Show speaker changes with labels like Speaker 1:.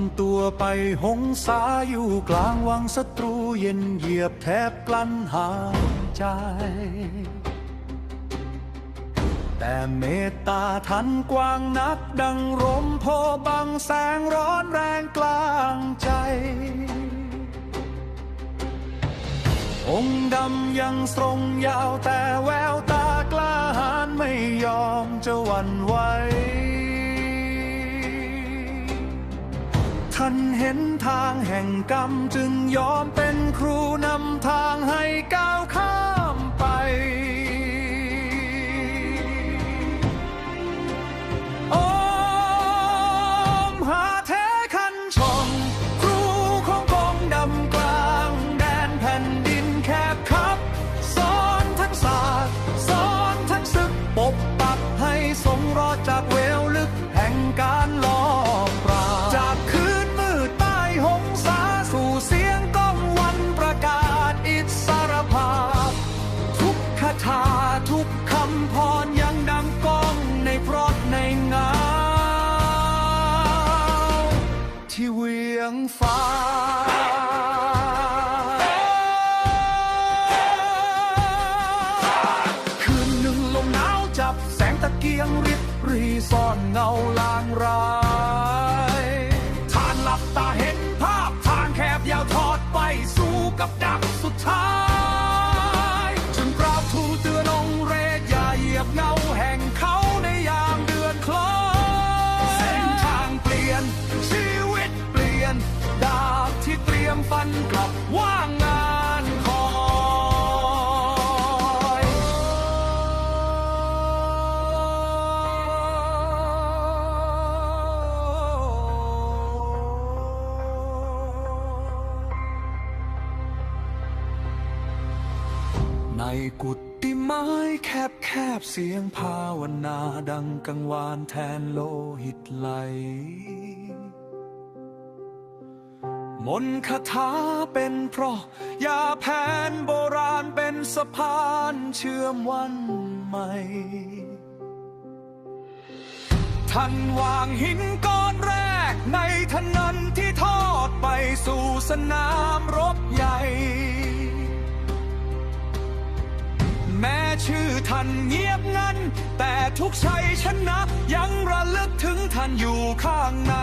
Speaker 1: ำตัวไปหงสาอยู่กลางวังศัตรูเย็นเหยียบแทบกลั้นหายใจ แต่เมตตาทันกว้างนักดังรมโพบังแสงร้อนแรงกลางใจ องค์ดำยังทรงยาวแต่แววตากล้าหาญไม่ยอมจะหวั่นไหว นเห็นทางแห่งกรรมจึงยอมเป็นครูนำทางให้ก้าวข้ามไป ฟ้า คืนหนึ่งลมหนาวจับแสงตะเกียงริบรีซ่อนเงาลางรายท่านหลับตาเห็นภาพทางแคบยาวทอดไปสู่กับดักสุดท้ายจึงกราบทูลเตือนองเรศอย่าเหยียบเงา ฟันกลับว่างงานคอยในกุฏิไม้แคบแคบเสียงภาวนาดังกังวานแทนโลหิตไหล มนคาถาเป็นเพราะยาแผนโบราณเป็นสะพานเชื่อมวันใหม่ ท่านวางหินก้อนแรกในถนนที่ทอดไปสู่สนามรบใหญ่ แม้ชื่อท่านเงียบงัน แต่ทุกชัยชนะยังระลึกถึงท่านอยู่ข้างใน